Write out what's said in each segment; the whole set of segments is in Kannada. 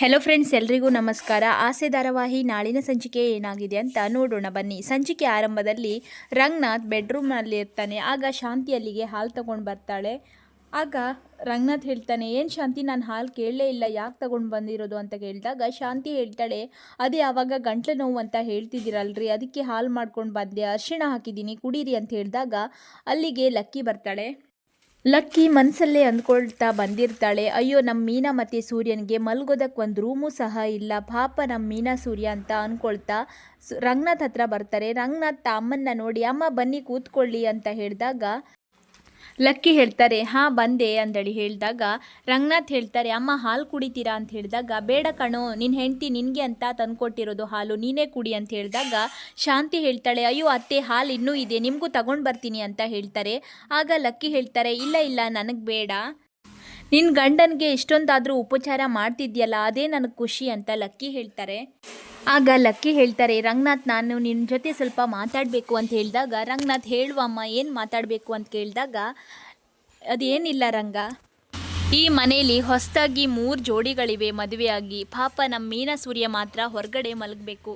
ಹೆಲೋ ಫ್ರೆಂಡ್ಸ್ ಎಲ್ರಿಗೂ ನಮಸ್ಕಾರ. ಆಸೆ ಧಾರಾವಾಹಿ ನಾಳಿನ ಸಂಚಿಕೆ ಏನಾಗಿದೆ ಅಂತ ನೋಡೋಣ ಬನ್ನಿ. ಸಂಚಿಕೆ ಆರಂಭದಲ್ಲಿ ರಂಗನಾಥ್ ಬೆಡ್ರೂಮ್ನಲ್ಲಿ ಇರ್ತಾನೆ. ಆಗ ಶಾಂತಿ ಅಲ್ಲಿಗೆ ಹಾಲು ತಗೊಂಡು ಬರ್ತಾಳೆ. ಆಗ ರಂಗನಾಥ್ ಹೇಳ್ತಾನೆ, ಏನು ಶಾಂತಿ? ನಾನು ಹಾಲು ಕೇಳಲೇ ಇಲ್ಲ. ಯಾಕೆ ತಗೊಂಡು ಬಂದಿರೋದು? ಅಂತ ಕೇಳಿದಾಗ ಶಾಂತಿ ಹೇಳ್ತಾಳೆ, ಅದೇ ಆವಾಗ ಗಂಟ್ಲು ನೋವು ಅಂತ ಹೇಳ್ತಿದ್ದೀರಲ್ರಿ. ಅದಕ್ಕೆ ಹಾಲು ಮಾಡ್ಕೊಂಡು ಬಂದೆ. ಅರಿಶಿಣ ಹಾಕಿದ್ದೀನಿ. ಕುಡೀರಿ ಅಂತ ಹೇಳಿದಾಗ ಅಲ್ಲಿಗೆ ಲಕ್ಕಿ ಬರ್ತಾಳೆ. ಲಕ್ಕಿ ಮನಸ್ಸಲ್ಲೇ ಅಂದ್ಕೊಳ್ತಾ ಬಂದಿರ್ತಾಳೆ. ಅಯ್ಯೋ ನಮ್ಮ ಮೀನಾ ಮತ್ತು ಸೂರ್ಯನಿಗೆ ಮಲ್ಗೋದಕ್ಕೆ ಒಂದು ರೂಮು ಸಹ ಇಲ್ಲ. ಪಾಪ ನಮ್ಮ ಮೀನಾ, ಸೂರ್ಯ ಅಂತ ಅಂದ್ಕೊಳ್ತಾ ರಂಗನಾಥ್ ಹತ್ರ ಬರ್ತಾರೆ. ರಂಗನಾಥ್, ಅಮ್ಮನ್ನ ನೋಡಿ, ಅಮ್ಮ ಬನ್ನಿ ಕೂತ್ಕೊಳ್ಳಿ ಅಂತ ಹೇಳಿದಾಗ ಲಕ್ಕಿ ಹೇಳ್ತಾರೆ, ಹಾಂ, ಬಂದೆ ಅಂದಳಿ ಹೇಳಿದಾಗ, ರಂಗನಾಥ್ ಹೇಳ್ತಾರೆ, ಅಮ್ಮ, ಹಾಲು ಕುಡಿತೀರಾ? ಅಂತ ಹೇಳಿದಾಗ, ಬೇಡ ಕಣೋ ನಿನ್ನ ಹೆಂಡ್ತಿ ನಿನಗೆ ಅಂತ ತಂದುಕೊಟ್ಟಿರೋದು ಹಾಲು, ನೀನೇ ಕುಡಿ ಅಂತ ಹೇಳಿದಾಗ, ಶಾಂತಿ ಹೇಳ್ತಾಳೆ, ಅಯ್ಯೋ, ಅತ್ತೆ, ಹಾಲು ಇನ್ನೂ ಇದೆ, ನಿಮಗೂ ತಗೊಂಡು ಬರ್ತೀನಿ ಅಂತ ಹೇಳ್ತಾರೆ. ಆಗ ಲಕ್ಕಿ ಹೇಳ್ತಾರೆ, ಇಲ್ಲ ಇಲ್ಲ, ನನಗೆ ಬೇಡ. ನಿನ್ನ ಗಂಡನಿಗೆ ಇಷ್ಟೊಂದಾದರೂ ಉಪಚಾರ ಮಾಡ್ತಿದ್ಯಲ್ಲ, ಅದೇ ನನಗೆ ಖುಷಿ ಅಂತ ಲಕ್ಕಿ ಹೇಳ್ತಾರೆ. ಆಗ ಲಕ್ಕಿ ಹೇಳ್ತಾರೆ, ರಂಗನಾಥ್, ನಾನು ನಿನ್ನ ಜೊತೆ ಸ್ವಲ್ಪ ಮಾತಾಡಬೇಕು ಅಂತ ಹೇಳಿದಾಗ, ರಂಗನಾಥ್ ಹೇಳುವಮ್ಮ ಏನು ಮಾತಾಡಬೇಕು ಅಂತ ಕೇಳಿದಾಗ, ಅದೇನಿಲ್ಲ ರಂಗ. ಈ ಮನೆಯಲ್ಲಿ ಹೊಸದಾಗಿ ಮೂರು ಜೋಡಿಗಳಿವೆ, ಮದುವೆಯಾಗಿ. ಪಾಪ ನಮ್ಮ ಮೀನ ಸೂರ್ಯ ಮಾತ್ರ ಹೊರಗಡೆ ಮಲಗಬೇಕು.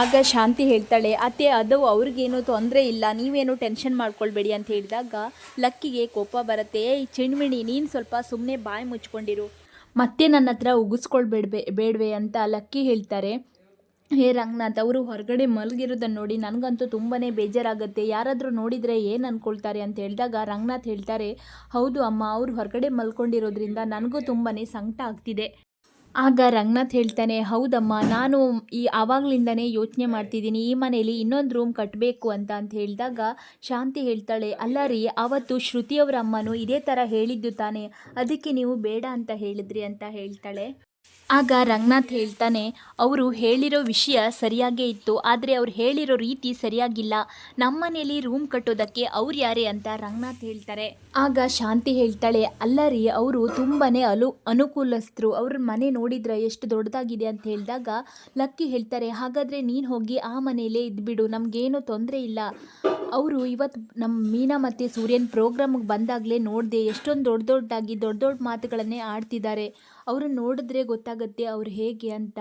ಆಗ ಶಾಂತಿ ಹೇಳ್ತಾಳೆ, ಅತ್ತೆ, ಅದು ಅವ್ರಿಗೇನು ತೊಂದರೆ ಇಲ್ಲ, ನೀವೇನು ಟೆನ್ಷನ್ ಮಾಡ್ಕೊಳ್ಬೇಡಿ ಅಂತ ಹೇಳಿದಾಗ ಲಕ್ಕಿಗೆ ಕೋಪ ಬರುತ್ತೆ ಈ ಚಿಣ್ಮಿಣಿ, ನೀನು ಸ್ವಲ್ಪ ಸುಮ್ಮನೆ ಬಾಯಿ ಮುಚ್ಕೊಂಡಿರು. ಮತ್ತೆ ನನ್ನ ಹತ್ರ ಉಗಿಸ್ಕೊಳ್ಬೇಡ್ಬೇ, ಬೇಡವೆ, ಅಂತ ಲಕ್ಕಿ ಹೇಳ್ತಾರೆ. ಹೇ ರಂಗನಾಥ್, ಅವರು ಹೊರಗಡೆ ಮಲಗಿರೋದನ್ನು ನೋಡಿ ನನಗಂತೂ ತುಂಬಾ ಬೇಜಾರಾಗುತ್ತೆ. ಯಾರಾದರೂ ನೋಡಿದರೆ ಏನು ಅಂದ್ಕೊಳ್ತಾರೆ ಅಂತ ಹೇಳಿದಾಗ ರಂಗನಾಥ್ ಹೇಳ್ತಾರೆ, ಹೌದು ಅಮ್ಮ, ಅವರು ಹೊರಗಡೆ ಮಲ್ಕೊಂಡಿರೋದ್ರಿಂದ ನನಗೂ ತುಂಬಾ ಸಂಕಟ ಆಗ್ತಿದೆ. ಆಗ ರಂಗನಾಥ್ ಹೇಳ್ತಾನೆ, ಹೌದಮ್ಮ, ನಾನು ಈ ಆವಾಗಲಿಂದನೇ ಯೋಚನೆ ಮಾಡ್ತಿದ್ದೀನಿ. ಈ ಮನೇಲಿ ಇನ್ನೊಂದು ರೂಮ್ ಕಟ್ಟಬೇಕು ಅಂತ ಅಂತ ಹೇಳಿದಾಗ ಶಾಂತಿ ಹೇಳ್ತಾಳೆ, ಅಲ್ಲ ರೀ ಆವತ್ತು ಶ್ರುತಿಯವರ ಅಮ್ಮನೂ ಇದೇ ಥರ ಹೇಳಿದ್ದು ತಾನೆ. ಅದಕ್ಕೆ ನೀವು ಬೇಡ ಅಂತ ಹೇಳಿದ್ರಿ ಅಂತ ಹೇಳ್ತಾಳೆ. ಆಗ ರಂಗನಾಥ್ ಹೇಳ್ತಾನೆ, ಅವರು ಹೇಳಿರೋ ವಿಷಯ ಸರಿಯಾಗೇ ಇತ್ತು, ಆದರೆ ಅವ್ರು ಹೇಳಿರೋ ರೀತಿ ಸರಿಯಾಗಿಲ್ಲ. ನಮ್ಮನೇಲಿ ರೂಮ್ ಕಟ್ಟೋದಕ್ಕೆ ಅವ್ರು ಯಾರೇ ಅಂತ ರಂಗನಾಥ್ ಹೇಳ್ತಾರೆ. ಆಗ ಶಾಂತಿ ಹೇಳ್ತಾಳೆ, ಅಲ್ಲ ರೀ, ಅವರು ತುಂಬಾ ಅಲು, ಅನುಕೂಲಸ್ಥರು. ಅವ್ರ ಮನೆ ನೋಡಿದ್ರೆ ಎಷ್ಟು ದೊಡ್ಡದಾಗಿದೆ ಅಂತ ಹೇಳಿದಾಗ ಲಕ್ಕಿ ಹೇಳ್ತಾರೆ, ಹಾಗಾದರೆ ನೀನು ಹೋಗಿ ಆ ಮನೆಯಲ್ಲೇ ಇದ್ಬಿಡು, ನಮಗೇನು ತೊಂದರೆ ಇಲ್ಲ. ಅವರು ಇವತ್ತು ನಮ್ಮ ಮೀನಾ ಮತ್ತು ಸೂರ್ಯನ್ ಪ್ರೋಗ್ರಾಮ್ಗೆ ಬಂದಾಗಲೇ ನೋಡಿದೆ ಎಷ್ಟೊಂದು ದೊಡ್ಡ ದೊಡ್ಡದಾಗಿ ದೊಡ್ಡ ದೊಡ್ಡ ಮಾತುಗಳನ್ನೇ ಆಡ್ತಿದ್ದಾರೆ. ಅವ್ರನ್ನ ನೋಡಿದ್ರೆ ಗೊತ್ತಾಗುತ್ತೆ ಅವ್ರು ಹೇಗೆ ಅಂತ.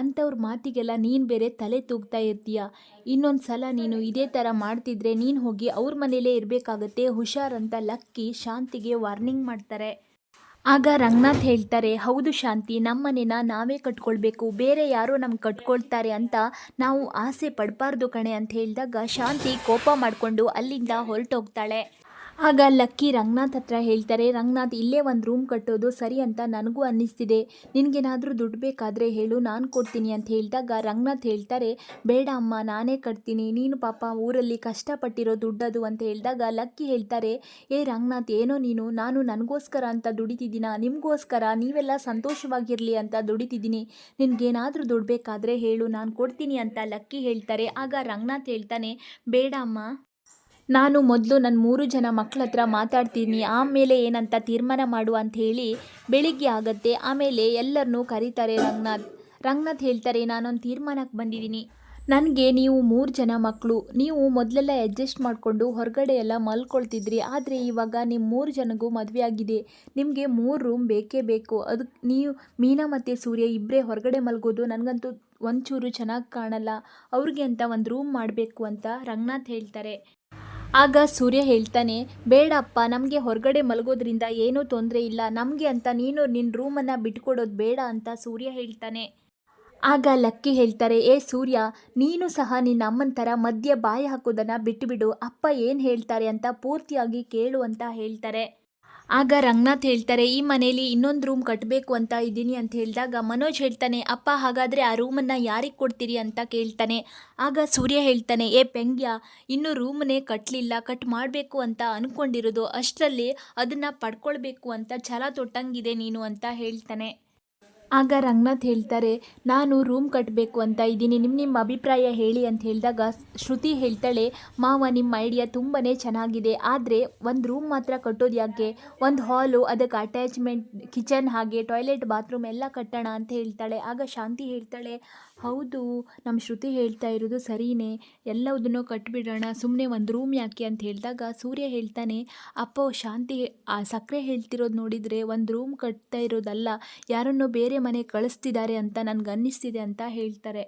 ಅಂಥವ್ರ ಮಾತಿಗೆಲ್ಲ ನೀನು ಬೇರೆ ತಲೆ ತೂಗ್ತಾ ಇರ್ತೀಯ? ಇನ್ನೊಂದು ಸಲ ನೀನು ಇದೇ ಥರ ಮಾಡ್ತಿದ್ರೆ ನೀನು ಹೋಗಿ ಅವ್ರ ಮನೇಲೇ ಇರಬೇಕಾಗತ್ತೆ ಹುಷಾರಂತ ಲಕ್ಕಿ ಶಾಂತಿಗೆ ವಾರ್ನಿಂಗ್ ಮಾಡ್ತಾರೆ. ಆಗ ರಂಗನಾಥ್ ಹೇಳ್ತಾರೆ, ಹೌದು ಶಾಂತಿ ನಮ್ಮನೆನ ನಾವೇ ಕಟ್ಕೊಳ್ಬೇಕು, ಬೇರೆ ಯಾರೋ ನಮ್ಗೆ ಕಟ್ಕೊಳ್ತಾರೆ ಅಂತ ನಾವು ಆಸೆ ಪಡಬಾರ್ದು ಕಣೆ ಅಂತ ಹೇಳಿದಾಗ ಶಾಂತಿ ಕೋಪ ಮಾಡಿಕೊಂಡು ಅಲ್ಲಿಂದ ಹೊರಟೋಗ್ತಾಳೆ. ಆಗ ಲಕ್ಕಿ ರಂಗನಾಥ್ ಹತ್ರ ಹೇಳ್ತಾರೆ, ರಂಗನಾಥ್, ಇಲ್ಲೇ ಒಂದು ರೂಮ್ ಕಟ್ಟೋದು ಸರಿ ಅಂತ ನನಗೂ ಅನ್ನಿಸ್ತಿದೆ. ನಿನಗೇನಾದರೂ ದುಡ್ಡು ಬೇಕಾದರೆ ಹೇಳು, ನಾನು ಕೊಡ್ತೀನಿ ಅಂತ ಹೇಳಿದಾಗ ರಂಗನಾಥ್ ಹೇಳ್ತಾರೆ, ಬೇಡ ಅಮ್ಮ, ನಾನೇ ಕಟ್ತೀನಿ. ನೀನು ಪಾಪ ಊರಲ್ಲಿ ಕಷ್ಟಪಟ್ಟಿರೋ ದುಡ್ಡದು ಅಂತ ಹೇಳಿದಾಗ ಲಕ್ಕಿ ಹೇಳ್ತಾರೆ, ಏ ರಂಗನಾಥ್, ಏನೋ ನೀನು, ನಾನು ನನಗೋಸ್ಕರ ಅಂತ ದುಡಿತಿದ್ದೀನ? ನಿಮಗೋಸ್ಕರ? ನೀವೆಲ್ಲ ಸಂತೋಷವಾಗಿರಲಿ ಅಂತ ದುಡಿತಿದ್ದೀನಿ. ನಿನಗೇನಾದರೂ ದುಡ್ಡು ಬೇಕಾದರೆ ಹೇಳು, ನಾನು ಕೊಡ್ತೀನಿ ಅಂತ ಲಕ್ಕಿ ಹೇಳ್ತಾರೆ. ಆಗ ರಂಗನಾಥ್ ಹೇಳ್ತಾನೆ, ಬೇಡ ಅಮ್ಮ ನಾನು ಮೊದಲು ನನ್ನ ಮೂರು ಜನ ಮಕ್ಕಳ ಹತ್ರ ಮಾತಾಡ್ತೀನಿ, ಆಮೇಲೆ ಏನಂತ ತೀರ್ಮಾನ ಮಾಡು ಅಂತ ಹೇಳಿ ಬೆಳಿಗ್ಗೆ ಆಗತ್ತೆ. ಆಮೇಲೆ ಎಲ್ಲರನ್ನೂ ಕರೀತಾರೆ, ರಂಗನಾಥ್ ರಂಗನಾಥ್ ಹೇಳ್ತಾರೆ, ನಾನೊಂದು ತೀರ್ಮಾನಕ್ಕೆ ಬಂದಿದ್ದೀನಿ. ನನಗೆ ನೀವು ಮೂರು ಜನ ಮಕ್ಕಳು ನೀವು ಮೊದಲೆಲ್ಲ ಅಡ್ಜಸ್ಟ್ ಮಾಡಿಕೊಂಡು ಹೊರಗಡೆ ಎಲ್ಲ ಮಲ್ಕೊಳ್ತಿದ್ರಿ. ಆದರೆ ಇವಾಗ ನಿಮ್ಮ ಮೂರು ಜನಗೂ ಮದುವೆ ಆಗಿದೆ. ನಿಮಗೆ ಮೂರು ರೂಮ್ ಬೇಕೇ ಬೇಕು. ಅದಕ್ಕೆ ನೀವು, ಮೀನಾ ಮತ್ತು ಸೂರ್ಯ ಇಬ್ಬರೇ ಹೊರಗಡೆ ಮಲಗೋದು ನನಗಂತೂ ಒಂಚೂರು ಚೆನ್ನಾಗಿ ಕಾಣಲ್ಲ. ಅವ್ರಿಗೆ ಅಂತ ಒಂದು ರೂಮ್ ಮಾಡಬೇಕು ಅಂತ ರಂಗನಾಥ್ ಹೇಳ್ತಾರೆ. ಆಗ ಸೂರ್ಯ ಹೇಳ್ತಾನೆ, ಬೇಡಪ್ಪ, ನಮಗೆ ಹೊರಗಡೆ ಮಲಗೋದ್ರಿಂದ ಏನೂ ತೊಂದರೆ ಇಲ್ಲ. ನಮಗೆ ಅಂತ ನೀನು ನಿನ್ನ ರೂಮನ್ನು ಬಿಟ್ಕೊಡೋದು ಬೇಡ ಅಂತ ಸೂರ್ಯ ಹೇಳ್ತಾನೆ. ಆಗ ಲಕ್ಕಿ ಹೇಳ್ತಾರೆ, ಏ ಸೂರ್ಯ, ನೀನು ಸಹ ನಿನ್ನ ಅಮ್ಮನ ಥರ ಮಧ್ಯೆ ಬಾಯಿ ಹಾಕೋದನ್ನು ಬಿಟ್ಟುಬಿಡು ಅಪ್ಪ ಏನು ಹೇಳ್ತಾರೆ ಅಂತ ಪೂರ್ತಿಯಾಗಿ ಕೇಳು ಅಂತ ಹೇಳ್ತಾರೆ. ಆಗ ರಂಗನಾಥ್ ಹೇಳ್ತಾರೆ, ಈ ಮನೇಲಿ ಇನ್ನೊಂದು ರೂಮ್ ಕಟ್ಟಬೇಕು ಅಂತ ಇದ್ದೀನಿ ಅಂತ ಹೇಳಿದಾಗ ಮನೋಜ್ ಹೇಳ್ತಾನೆ, ಅಪ್ಪ, ಹಾಗಾದರೆ ಆ ರೂಮನ್ನು ಯಾರಿಗೆ ಕೊಡ್ತೀರಿ ಅಂತ ಕೇಳ್ತಾನೆ. ಆಗ ಸೂರ್ಯ ಹೇಳ್ತಾನೆ, ಏ ಪೆಂಗ್ಯ, ಇನ್ನೂ ರೂಮನ್ನೇ ಕಟ್ಟಲಿಲ್ಲ ಕಟ್ ಮಾಡಬೇಕು ಅಂತ ಅಂದ್ಕೊಂಡಿರೋದು ಅಷ್ಟರಲ್ಲಿ ಅದನ್ನು ಪಡ್ಕೊಳ್ಬೇಕು ಅಂತ ಛಲ ತೊಟ್ಟಂಗಿದೆ ನೀನು ಅಂತ ಹೇಳ್ತಾನೆ. ಆಗ ರಂಗನಾಥ್ ಹೇಳ್ತಾರೆ, ನಾನು ರೂಮ್ ಕಟ್ಟಬೇಕು ಅಂತ ಇದ್ದೀನಿ. ನಿಮ್ಮ ನಿಮ್ಮ ಅಭಿಪ್ರಾಯ ಹೇಳಿ ಅಂತ ಹೇಳಿದಾಗ ಶ್ರುತಿ ಹೇಳ್ತಾಳೆ, ಮಾವ ನಿಮ್ಮ ಐಡಿಯಾ ತುಂಬಾ ಚೆನ್ನಾಗಿದೆ. ಆದರೆ ಒಂದು ರೂಮ್ ಮಾತ್ರ ಕಟ್ಟೋದು ಯಾಕೆ? ಒಂದು ಹಾಲು ಅದಕ್ಕೆ ಅಟ್ಯಾಚ್ಮೆಂಟ್ ಕಿಚನ್ ಹಾಗೆ ಟಾಯ್ಲೆಟ್ ಬಾತ್ರೂಮ್ ಎಲ್ಲ ಕಟ್ಟೋಣ ಅಂತ ಹೇಳ್ತಾಳೆ. ಆಗ ಶಾಂತಿ ಹೇಳ್ತಾಳೆ ಹೌದು ನಮ್ಮ ಶ್ರುತಿ ಹೇಳ್ತಾ ಇರೋದು ಸರಿನೇ. ಎಲ್ಲದನ್ನೂ ಕಟ್ಬಿಡೋಣ ಸುಮ್ಮನೆ ಒಂದು ರೂಮ್ ಯಾಕೆ ಅಂತ ಹೇಳಿದಾಗ ಸೂರ್ಯ ಹೇಳ್ತಾನೆ, ಅಪ್ಪ, ಶಾಂತಿ ಆ ಸಕ್ಕರೆ ಹೇಳ್ತಿರೋದು ನೋಡಿದರೆ ಒಂದು ರೂಮ್ ಕಟ್ತಾ ಇರೋದಲ್ಲ, ಯಾರನ್ನೋ ಬೇರೆ ಮನೆ ಕಳಿಸ್ತಿದ್ದಾರೆ ಅಂತ ನನಗೆ ಅನ್ನಿಸ್ತಿದೆ ಅಂತ ಹೇಳ್ತಾರೆ.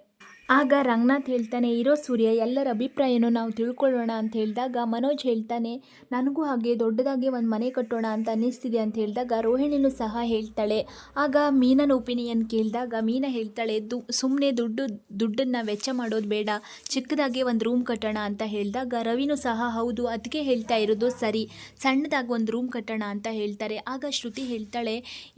ಆಗ ರಂಗನಾಥ್ ಹೇಳ್ತಾನೆ, ಇರೋ ಸೂರ್ಯ, ಎಲ್ಲರ ಅಭಿಪ್ರಾಯನೂ ನಾವು ತಿಳ್ಕೊಳ್ಳೋಣ ಅಂತ ಹೇಳಿದಾಗ ಮನೋಜ್ ಹೇಳ್ತಾನೆ, ನನಗೂ ಹಾಗೆ ದೊಡ್ಡದಾಗಿ ಒಂದು ಮನೆ ಕಟ್ಟೋಣ ಅಂತ ಅನ್ನಿಸ್ತಿದೆ ಅಂತ ಹೇಳಿದಾಗ ರೋಹಿಣಿನೂ ಸಹ ಹೇಳ್ತಾಳೆ. ಆಗ ಮೀನನ ಒಪಿನಿಯನ್ ಕೇಳಿದಾಗ ಮೀನ ಹೇಳ್ತಾಳೆ, ದು ಸುಮ್ಮನೆ ದುಡ್ಡು, ದುಡ್ಡನ್ನು ವೆಚ್ಚ ಮಾಡೋದು ಬೇಡ, ಚಿಕ್ಕದಾಗಿ ಒಂದು ರೂಮ್ ಕಟ್ಟೋಣ ಅಂತ ಹೇಳಿದಾಗ ರವಿನೂ ಸಹ, ಹೌದು ಅದಕ್ಕೆ ಹೇಳ್ತಾ ಇರೋದು ಸರಿ, ಸಣ್ಣದಾಗಿ ಒಂದು ರೂಮ್ ಕಟ್ಟೋಣ ಅಂತ ಹೇಳ್ತಾರೆ. ಆಗ ಶ್ರುತಿ ಹೇಳ್ತಾಳೆ,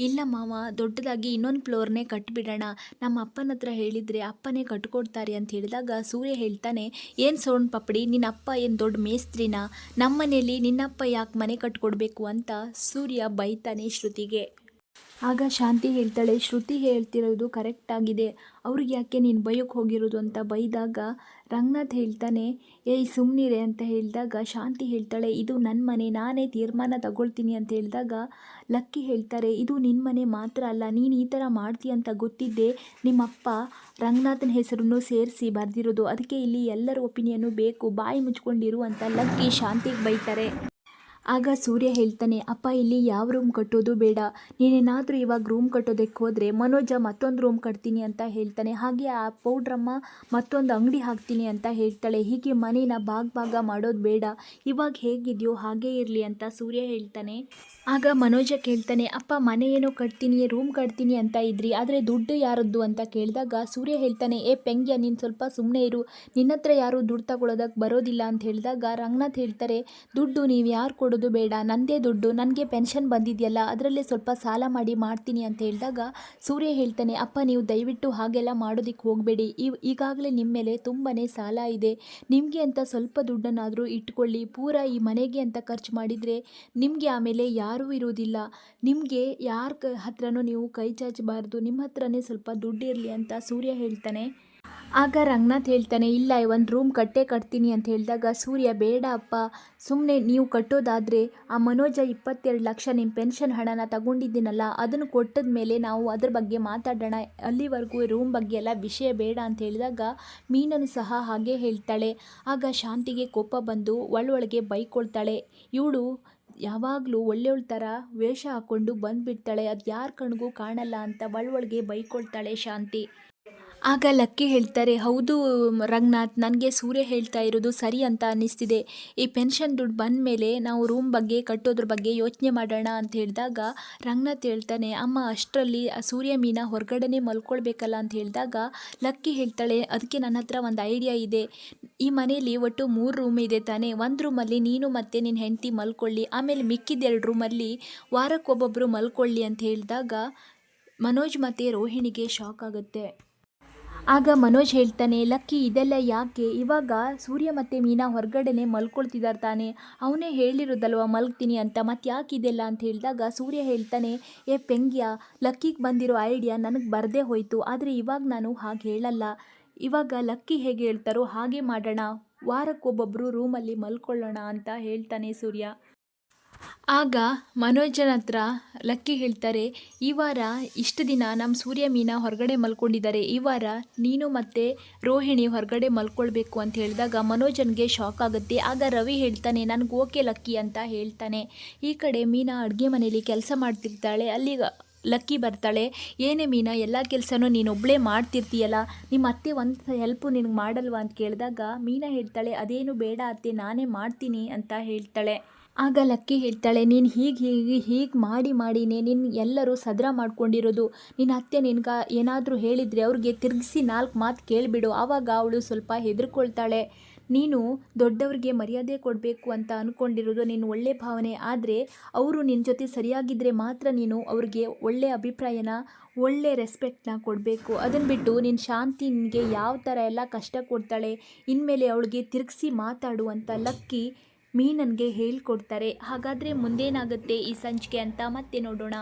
ಇಲ್ಲ ಮಾವ, ದೊಡ್ಡದಾಗಿ ಇನ್ನೊಂದು ಫ್ಲೋರ್ನೇ ಕಟ್ಟಿಬಿಡೋಣ ನಮ್ಮ ಅಪ್ಪನ ಹತ್ರ ಹೇಳಿದರೆ ಅಪ್ಪನೇ ಕಟ್ಕೊಡ್ತಾರೆ ಅಂತ ಹೇಳಿದಾಗ ಸೂರ್ಯ ಹೇಳ್ತಾನೆ, ಏನು ಸೋಣ್ ಪಪ್ಪಡಿ ನಿನ್ನ ಅಪ್ಪ ಏನು ದೊಡ್ಡ ಮೇಸ್ತ್ರಿನ? ನಮ್ಮ ಮನೇಲಿ ನಿನ್ನಪ್ಪ ಯಾಕೆ ಮನೆ ಕಟ್ಕೊಡ್ಬೇಕು? ಅಂತ ಸೂರ್ಯ ಬೈತಾನೆ ಶ್ರುತಿಗೆ. ಆಗ ಶಾಂತಿ ಹೇಳ್ತಾಳೆ, ಶ್ರುತಿ ಹೇಳ್ತಿರೋದು ಕರೆಕ್ಟ್ ಆಗಿದೆ. ಅವ್ರಿಗೆ ಯಾಕೆ ನೀನು ಬೈಯೋಕ್ಕೆ ಹೋಗಿರೋದು ಅಂತ ಬೈದಾಗ ರಂಗನಾಥ್ ಹೇಳ್ತಾನೆ, ಏಯ್ ಸುಮ್ಮನಿರೆ ಅಂತ ಹೇಳಿದಾಗ ಶಾಂತಿ ಹೇಳ್ತಾಳೆ, ಇದು ನನ್ನ ಮನೆ, ನಾನೇ ತೀರ್ಮಾನ ತಗೊಳ್ತೀನಿ ಅಂತ ಹೇಳಿದಾಗ ಲಕ್ಕಿ ಹೇಳ್ತಾರೆ, ಇದು ನಿನ್ನ ಮನೆ ಮಾತ್ರ ಅಲ್ಲ, ನೀನು ಈ ಥರ ಮಾಡ್ತೀಯ ಅಂತ ಗೊತ್ತಿದ್ದೆ. ನಿಮ್ಮಪ್ಪ ರಂಗನಾಥನ ಹೆಸರನ್ನು ಸೇರಿಸಿ ಬರೆದಿರೋದು, ಅದಕ್ಕೆ ಇಲ್ಲಿ ಎಲ್ಲರ ಒಪಿನಿಯನ್ನು ಬೇಕು, ಬಾಯಿ ಮುಚ್ಕೊಂಡಿರು ಅಂತ ಲಕ್ಕಿ ಶಾಂತಿಗೆ ಬೈತಾರೆ. ಆಗ ಸೂರ್ಯ ಹೇಳ್ತಾನೆ, ಅಪ್ಪ, ಇಲ್ಲಿ ಯಾವ ರೂಮ್ ಕಟ್ಟೋದು ಬೇಡ. ನೀನೇನಾದರೂ ಇವಾಗ ರೂಮ್ ಕಟ್ಟೋದಕ್ಕೆ ಹೋದರೆ ಮನೋಜ ಮತ್ತೊಂದು ರೂಮ್ ಕಟ್ತೀನಿ ಅಂತ ಹೇಳ್ತಾನೆ. ಹಾಗೆ ಆ ಪೌಡ್ರಮ್ಮ ಮತ್ತೊಂದು ಅಂಗಡಿ ಹಾಕ್ತೀನಿ ಅಂತ ಹೇಳ್ತಾಳೆ. ಹೀಗೆ ಮನೇನ ಭಾಗ ಭಾಗ ಮಾಡೋದು ಬೇಡ. ಇವಾಗ ಹೇಗಿದೆಯೋ ಹಾಗೇ ಇರಲಿ ಅಂತ ಸೂರ್ಯ ಹೇಳ್ತಾನೆ. ಆಗ ಮನೋಜ ಕೇಳ್ತಾನೆ, ಅಪ್ಪ, ಮನೆ ಏನೋ ಕಟ್ತೀನಿ ರೂಮ್ ಕಟ್ತೀನಿ ಅಂತ ಇದ್ರಿ. ಆದರೆ ದುಡ್ಡು ಯಾರದ್ದು? ಅಂತ ಕೇಳಿದಾಗ ಸೂರ್ಯ ಹೇಳ್ತಾನೆ, ಏ ಪೆಂಗ್ಯ, ನೀನು ಸ್ವಲ್ಪ ಸುಮ್ಮನೆ ಇರು. ನಿನ್ನ ಹತ್ರ ಯಾರು ದುಡ್ಡು ತಗೊಳ್ಳೋದಕ್ಕೆ ಬರೋದಿಲ್ಲ ಅಂತ ಹೇಳಿದಾಗ ರಂಗನಾಥ್ ಹೇಳ್ತಾರೆ, ದುಡ್ಡು ನೀವು ಯಾರು ಕೊಡೋದು ಬೇಡ ನನ್ನದೇ ದುಡ್ಡು, ನನಗೆ ಪೆನ್ಷನ್ ಬಂದಿದೆಯಲ್ಲ, ಅದರಲ್ಲೇ ಸ್ವಲ್ಪ ಸಾಲ ಮಾಡಿ ಮಾಡ್ತೀನಿ ಅಂತ ಹೇಳಿದಾಗ ಸೂರ್ಯ ಹೇಳ್ತಾನೆ, ಅಪ್ಪ, ನೀವು ದಯವಿಟ್ಟು ಹಾಗೆಲ್ಲ ಮಾಡೋದಕ್ಕೆ ಹೋಗಬೇಡಿ ಈಗಾಗಲೇ ನಿಮ್ಮ ಮೇಲೆ ತುಂಬಾ ಸಾಲ ಇದೆ, ನಿಮಗೆ ಅಂತ ಸ್ವಲ್ಪ ದುಡ್ಡನ್ನಾದರೂ ಇಟ್ಕೊಳ್ಳಿ, ಪೂರ ಈ ಮನೆಗೆ ಅಂತ ಖರ್ಚು ಮಾಡಿದರೆ ನಿಮಗೆ ಆಮೇಲೆ ಯಾರೂ ಇರುವುದಿಲ್ಲ, ನಿಮಗೆ ಯಾರ ಹತ್ರನೂ ನೀವು ಕೈ ಚಾಚಬಾರ್ದು, ನಿಮ್ಮ ಹತ್ರನೇ ಸ್ವಲ್ಪ ದುಡ್ಡಿರಲಿ ಅಂತ ಸೂರ್ಯ ಹೇಳ್ತಾನೆ. ಆಗ ರಂಗನಾಥ್ ಹೇಳ್ತಾನೆ, ಇಲ್ಲ, ಒಂದು ರೂಮ್ ಕಟ್ಟೆ ಕಟ್ತೀನಿ ಅಂತ ಹೇಳಿದಾಗ, ಸೂರ್ಯ, ಬೇಡ ಅಪ್ಪ ಸುಮ್ಮನೆ ನೀವು ಕಟ್ಟೋದಾದರೆ ಆ ಮನೋಜ ಇಪ್ಪತ್ತೆರಡು ಲಕ್ಷ ನಿಮ್ಮ ಪೆನ್ಷನ್ ಹಣನ ತಗೊಂಡಿದ್ದೀನಲ್ಲ, ಅದನ್ನು ಕೊಟ್ಟದ ಮೇಲೆ ನಾವು ಅದ್ರ ಬಗ್ಗೆ ಮಾತಾಡೋಣ, ಅಲ್ಲಿವರೆಗೂ ರೂಮ್ ಬಗ್ಗೆ ಎಲ್ಲ ವಿಷಯ ಬೇಡ ಅಂತ ಹೇಳಿದಾಗ ಮೀನನ್ನು ಸಹ ಹಾಗೆ ಹೇಳ್ತಾಳೆ. ಆಗ ಶಾಂತಿಗೆ ಕೋಪ ಬಂದು ಒಳೊಳಗೆ ಬೈಕೊಳ್ತಾಳೆ. ಇವಳು ಯಾವಾಗಲೂ ಒಳ್ಳೆಯವಳ ಥರ ವೇಷ ಹಾಕ್ಕೊಂಡು ಬಂದುಬಿಡ್ತಾಳೆ ಅದು ಯಾರ ಕಣ್ಗೂ ಕಾಣಲ್ಲ ಅಂತ ಒಳೊಳಗೆ ಬೈಕೊಳ್ತಾಳೆ ಶಾಂತಿ. ಆಗ ಲಕ್ಕಿ ಹೇಳ್ತಾರೆ, ಹೌದು ರಂಗನಾಥ್, ನನಗೆ ಸೂರ್ಯ ಹೇಳ್ತಾ ಇರೋದು ಸರಿ ಅಂತ ಅನ್ನಿಸ್ತಿದೆ. ಈ ಪೆನ್ಷನ್ ದುಡ್ಡು ಬಂದ ಮೇಲೆ ನಾವು ರೂಮ್ ಬಗ್ಗೆ, ಕಟ್ಟೋದ್ರ ಬಗ್ಗೆ ಯೋಚನೆ ಮಾಡೋಣ ಅಂತ ಹೇಳಿದಾಗ ರಂಗನಾಥ್ ಹೇಳ್ತಾನೆ, ಅಮ್ಮ, ಅಷ್ಟರಲ್ಲಿ ಆ ಸೂರ್ಯ ಮೀನ ಹೊರಗಡೆನೇ ಮಲ್ಕೊಳ್ಬೇಕಲ್ಲ ಅಂತ ಹೇಳಿದಾಗ ಲಕ್ಕಿ ಹೇಳ್ತಾಳೆ, ಅದಕ್ಕೆ ನನ್ನ ಹತ್ರ ಒಂದು ಐಡಿಯಾ ಇದೆ. ಈ ಮನೆಯಲ್ಲಿ ಒಟ್ಟು ಮೂರು ರೂಮ್ ಇದೆ ತಾನೆ. ಒಂದು ರೂಮಲ್ಲಿ ನೀನು ಮತ್ತು ನಿನ್ನ ಹೆಂಡತಿ ಮಲ್ಕೊಳ್ಳಿ. ಆಮೇಲೆ ಮಿಕ್ಕಿದ ಎರಡು ರೂಮಲ್ಲಿ ವಾರಕ್ಕೊಬ್ಬೊಬ್ಬರು ಮಲ್ಕೊಳ್ಳಿ ಅಂತ ಹೇಳಿದಾಗ ಮನೋಜ್ ಮತ್ತು ರೋಹಿಣಿಗೆ ಶಾಕ್ ಆಗುತ್ತೆ. ಆಗ ಮನೋಜ್ ಹೇಳ್ತಾನೆ, ಲಕ್ಕಿ, ಇದೆಲ್ಲ ಯಾಕೆ? ಇವಾಗ ಸೂರ್ಯ ಮತ್ತು ಮೀನಾ ಹೊರಗಡೆನೆ ಮಲ್ಕೊಳ್ತಿದ್ದಾರೆ ತಾನೆ. ಅವನೇ ಹೇಳಿರೋದಲ್ವ ಮಲ್ಗ್ತೀನಿ ಅಂತ, ಮತ್ತೆ ಯಾಕೆ ಇದೆಲ್ಲ? ಅಂತ ಹೇಳಿದಾಗ ಸೂರ್ಯ ಹೇಳ್ತಾನೆ, ಏ ಪೆಂಗ್ಯ, ಲಕ್ಕಿಗೆ ಬಂದಿರೋ ಐಡಿಯಾ ನನಗೆ ಬರದೇ ಹೋಯಿತು. ಆದರೆ ಇವಾಗ ನಾನು ಹಾಗೆ ಹೇಳಲ್ಲ. ಇವಾಗ ಲಕ್ಕಿ ಹೇಗೆ ಹೇಳ್ತಾರೋ ಹಾಗೆ ಮಾಡೋಣ. ವಾರಕ್ಕೊಬ್ಬೊಬ್ಬರು ರೂಮಲ್ಲಿ ಮಲ್ಕೊಳ್ಳೋಣ, ಅಂತ ಹೇಳ್ತಾನೆ ಸೂರ್ಯ. ಆಗ ಮನೋಜನ ಹತ್ರ ಲಕ್ಕಿ ಹೇಳ್ತಾರೆ, ಈ ವಾರ ಇಷ್ಟು ದಿನ ನಮ್ಮ ಸೂರ್ಯ ಮೀನಾ ಹೊರಗಡೆ ಮಲ್ಕೊಂಡಿದ್ದಾರೆ. ಈ ವಾರ ನೀನು ಮತ್ತು ರೋಹಿಣಿ ಹೊರಗಡೆ ಮಲ್ಕೊಳ್ಬೇಕು ಅಂತ ಹೇಳಿದಾಗ ಮನೋಜನ್ಗೆ ಶಾಕ್ ಆಗುತ್ತೆ. ಆಗ ರವಿ ಹೇಳ್ತಾನೆ, ನನಗೆ ಓಕೆ ಲಕ್ಕಿ ಅಂತ ಹೇಳ್ತಾನೆ. ಈ ಕಡೆ ಮೀನಾ ಅಡುಗೆ ಮನೇಲಿ ಕೆಲಸ ಮಾಡ್ತಿರ್ತಾಳೆ. ಅಲ್ಲಿ ಲಕ್ಕಿ ಬರ್ತಾಳೆ, ಏನೇ ಮೀನಾ, ಎಲ್ಲ ಕೆಲಸನೂ ನೀನೊಬ್ಬಳೇ ಮಾಡ್ತಿರ್ತೀಯಲ್ಲ. ನಿಮ್ಮ ಅತ್ತೆ ಒಂದು ಹೆಲ್ಪು ನಿನಗೆ ಮಾಡಲ್ವಾ? ಅಂತ ಕೇಳಿದಾಗ ಮೀನಾ ಹೇಳ್ತಾಳೆ, ಅದೇನು ಬೇಡ ಅತ್ತೆ, ನಾನೇ ಮಾಡ್ತೀನಿ ಅಂತ ಹೇಳ್ತಾಳೆ. ಆಗ ಲಕ್ಕಿ ಹೇಳ್ತಾಳೆ, ನೀನು ಹೀಗೆ ಹೀಗೆ ಹೀಗೆ ಮಾಡಿ, ಮಾಡಿನೇ ನಿನ್ನ ಎಲ್ಲರೂ ಸದ್ರ ಮಾಡ್ಕೊಂಡಿರೋದು. ನಿನ್ನ ಅತ್ತೆ ನಿನ್ಗೆ ಏನಾದರೂ ಹೇಳಿದರೆ ಅವ್ರಿಗೆ ತಿರುಗಿಸಿ ನಾಲ್ಕು ಮಾತು ಕೇಳಿಬಿಡು. ಆವಾಗ ಅವಳು ಸ್ವಲ್ಪ ಹೆದರ್ಕೊಳ್ತಾಳೆ, ನೀನು ದೊಡ್ಡವ್ರಿಗೆ ಮರ್ಯಾದೆ ಕೊಡಬೇಕು ಅಂತ ಅಂದ್ಕೊಂಡಿರೋದು ನಿನ್ನ ಒಳ್ಳೆ ಭಾವನೆ. ಆದರೆ ಅವರು ನಿನ್ನ ಜೊತೆ ಸರಿಯಾಗಿದ್ದರೆ ಮಾತ್ರ ನೀನು ಅವ್ರಿಗೆ ಒಳ್ಳೆ ಅಭಿಪ್ರಾಯನ, ಒಳ್ಳೆ ರೆಸ್ಪೆಕ್ಟ್ನ ಕೊಡಬೇಕು. ಅದನ್ನು ಬಿಟ್ಟು ನಿನ್ನ ಶಾಂತಿ ನಿನಗೆ ಯಾವ ಥರ ಎಲ್ಲ ಕಷ್ಟ ಕೊಡ್ತಾಳೆ, ಇನ್ಮೇಲೆ ಅವಳಿಗೆ ತಿರುಗಿಸಿ ಮಾತಾಡು ಅಂತ ಲಕ್ಕಿ ಮೀನನ್ಗೆ ಹೇಳ್ಕೊಡ್ತಾರೆ. ಹಾಗಾದರೆ ಮುಂದೇನಾಗುತ್ತೆ ಈ ಸಂಚಿಕೆ ಅಂತ ಮತ್ತೆ ನೋಡೋಣ.